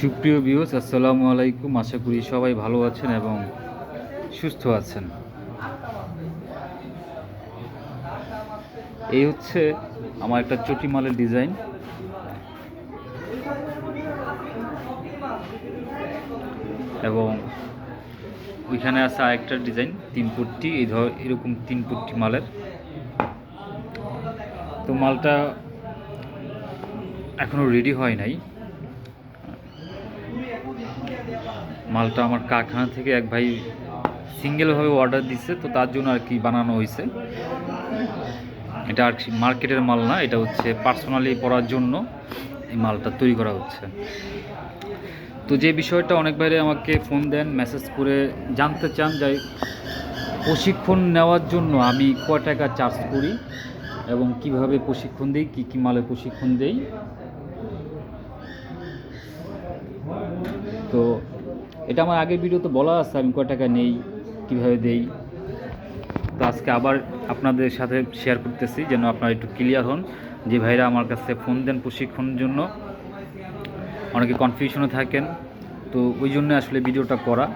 সুপ্রিয় বিহস আসসালামু আলাইকুম। আশা করি সবাই ভালো আছেন এবং সুস্থ আছেন। এই হচ্ছে আমার একটা চটিমালের ডিজাইন এবং ওইখানে আছে আরেকটা ডিজাইন তিন পট্টি। এই ধর, এরকম তিন পট্টি মালের। তো মালটা এখনও রেডি হয় নাই। মালটা আমার কারখানা থেকে এক ভাই সিঙ্গেলভাবে অর্ডার দিচ্ছে তো তার জন্য আর কি বানানো হয়েছে এটা আর কি মার্কেটের মাল না, এটা হচ্ছে পার্সোনালি পড়ার জন্য এই মালটা তৈরি করা হচ্ছে। তো যে বিষয়টা অনেক বাইরে আমাকে ফোন দেন মেসেজ করে জানতে চান, যাই প্রশিক্ষণ নেওয়ার জন্য আমি কয় টাকা চার্জ করি এবং কীভাবে প্রশিক্ষণ দিই, কী কী মালে প্রশিক্ষণ দেই। তো এটা আমার আগের ভিডিওতে বলা আছে, আমি কয় টাকা নেই, কীভাবে দেই। তো আজকে আবার আপনাদের সাথে শেয়ার করতেছি, যেন আপনারা একটু ক্লিয়ার হন যে ভাইরা আমার কাছে ফোন দেন প্রশিক্ষণের জন্য। অনেকে কনফিউশনে থাকেন, তো ওই জন্য আসলে ভিডিওটা করা।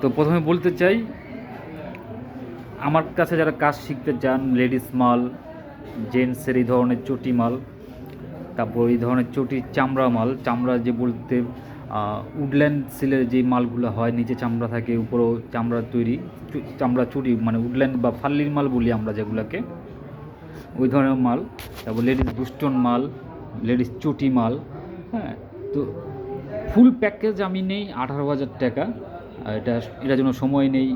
তো প্রথমে বলতে চাই, আমার কাছে যারা কাজ শিখতে চান লেডিস মাল জেন্টসের এই ধরনের চটি মাল, তারপর এই ধরনের চটি চামড়া মাল, চামড়া যে বলতে উডল্যান্ড সিলের যে মালগুলো হয়, নিচে চামড়া থাকে, উপরেও চামড়া তৈরি চামড়া চুরি মানে উডল্যান্ড বা ফাল্লির মাল বলি আমরা যেগুলোকে। ওই ধরনের মাল, তারপর লেডিস বুস্টন মাল লেডিস চটি মাল হ্যাঁ তো ফুল প্যাকেজ আমি নেই, আঠারো হাজার টাকা এটা, এটার জন্য সময় নেই,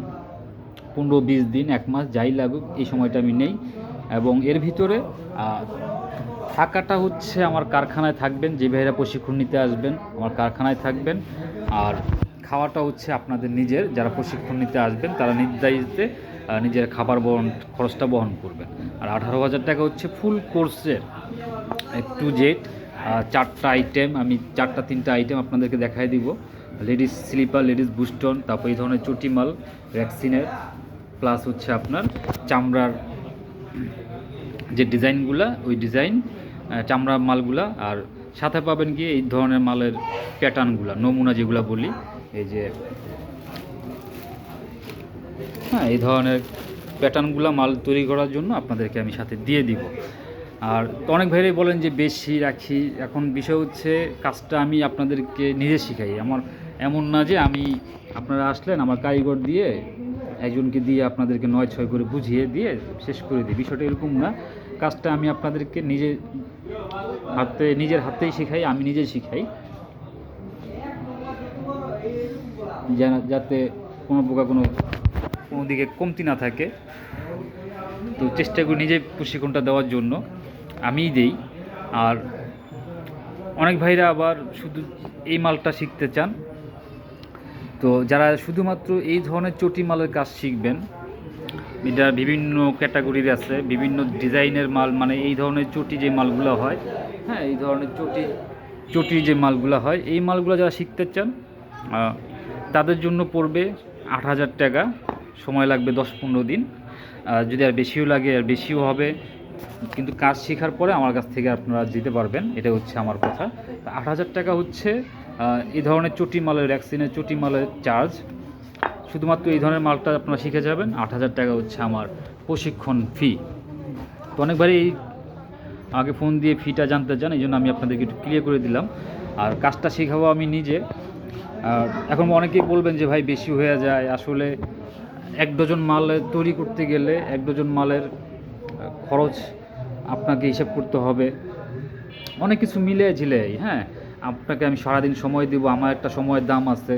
পনেরো বিশ দিন, এক মাস, যাই লাগুক, এই সময়টা আমি নেই, এবং এর ভিতরে থাকাটা হচ্ছে আমার কারখানায় থাকবেন, যে ভাইরা প্রশিক্ষণ নিতে আসবেন, আমার কারখানায় থাকবেন। আর খাওয়াটা হচ্ছে আপনাদের নিজের, যারা প্রশিক্ষণ নিতে আসবেন, তারা নির্ধারিতে নিজের খাবার বহন, খরচটা বহন করবেন। আর আঠারো হাজার টাকা হচ্ছে ফুল কোর্সের টু জেড চারটা আইটেম আমি চারটা, তিনটা আইটেম আপনাদেরকে দেখাই দিব। লেডিস স্লিপার লেডিস বুস্টন তারপর এই ধরনের চটিমাল ভ্যাকসিনের প্লাস হচ্ছে আপনার চামড়ার যে ডিজাইনগুলো ওই ডিজাইন চামড়া মালগুলা, আর সাথে পাবেন গিয়ে এই ধরনের মালের প্যাটার্নগুলা, নমুনা যেগুলো বলি, এই যে হ্যাঁ এই ধরনের প্যাটার্নগুলো মাল তৈরি করার জন্য আপনাদেরকে আমি সাথে দিয়ে দিব। আর অনেক ভাইরাই বলেন যে বেশি রাখি, এখন বিষয় হচ্ছে কাজটা আমি আপনাদেরকে নিজে শিখাই। আমার এমন না যে আমি আপনারা আসলেন আমার কারিগর দিয়ে একজনকে দিয়ে আপনাদেরকে নয় ছয় করে বুঝিয়ে দিয়ে শেষ করে দিই। বিষয়টা এরকম না। কাজটা আমি আপনাদেরকে নিজে হাতে, নিজের হাতেই শেখাই, আমি নিজে শিখাই। যেন- যাতে কোনো প্রকার কোনো কোনো দিকে কমতি না থাকে। তো চেষ্টা করি নিজে প্রশিক্ষণটা দেওয়ার জন্য। আমিই দেই। আর অনেক ভাইরা আবার শুধু এই মালটা শিখতে চান। তো যারা শুধুমাত্র এই ধরনের চটি মালের কাজ শিখবেন এটা বিভিন্ন ক্যাটাগরির আছে, বিভিন্ন ডিজাইনের মাল মানে এই ধরনের চটি যে মালগুলো হয় হ্যাঁ এই ধরনের চটি চটির যে মালগুলো হয়, এই মালগুলো যারা শিখতে চান তাদের জন্য পড়বে আট হাজার টাকা, সময় লাগবে দশ পনেরো দিন। যদি আর বেশিও লাগে, আর বেশিও হবে, কিন্তু কাজ শেখার পরে আমার কাছ থেকে আপনারা দিতে পারবেন এটা হচ্ছে আমার কথা। আট হাজার টাকা হচ্ছে এই ধরনের চটি মালের ভ্যাকসিনের চটি মালের চার্জ শুধুমাত্র এই ধরনের মালটা আপনারা শিখে যাবেন। আট হাজার টাকা হচ্ছে আমার প্রশিক্ষণ ফি তো অনেকবারই আগে ফোন দিয়ে ফিটা জানতে চান, এই জন্য আমি আপনাদেরকে একটু ক্লিয়ার করে দিলাম। আর কাজটা শেখাবো আমি নিজে। আর এখন অনেকেই বলবেন যে, ভাই, বেশি হয়ে যায়। আসলে এক ডজন মাল তৈরি করতে গেলে এক ডজন মালের খরচ আপনাকে হিসাব করতে হবে। অনেক কিছু মিলে ঝিলে হ্যাঁ? আপনাকে আমি সারাদিন সময় দিব, আমার একটা সময়ের দাম আছে।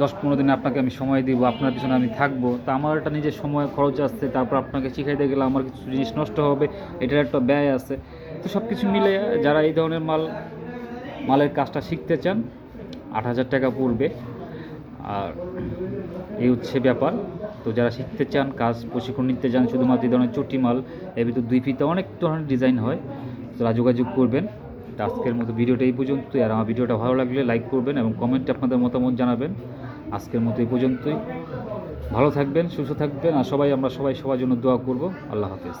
দশ পনেরো দিনে আপনাকে আমি সময় দিব, আপনার পিছনে আমি থাকব। তা আমার একটা নিজের সময় খরচ আসছে তারপর আপনাকে শিখাইতে গেলে আমার কিছু জিনিস নষ্ট হবে, এটার একটা ব্যয় আছে। তো সব কিছু মিলে যারা এই ধরনের মাল, মালের কাজটা শিখতে চান, আট হাজার টাকা পড়বে। আর এই হচ্ছে ব্যাপার। তো যারা শিখতে চান, কাজ প্রশিক্ষণ নিতে চান, শুধুমাত্র এই ধরনের চটি মাল, এর ভিতর দুই ফিতে অনেক ধরনের ডিজাইন হয়। তারা যোগাযোগ করবেন। আজকের মতো ভিডিওটা এই পর্যন্তই। আর আমার ভিডিওটা ভালো লাগলে লাইক করবেন এবং কমেন্টে আপনাদের মতামত জানাবেন। আজকের মতো এই পর্যন্তই। ভালো থাকবেন, সুস্থ থাকবেন, আর সবাই, আমরা সবাই সবার জন্য দোয়া করব। আল্লাহ হাফেজ।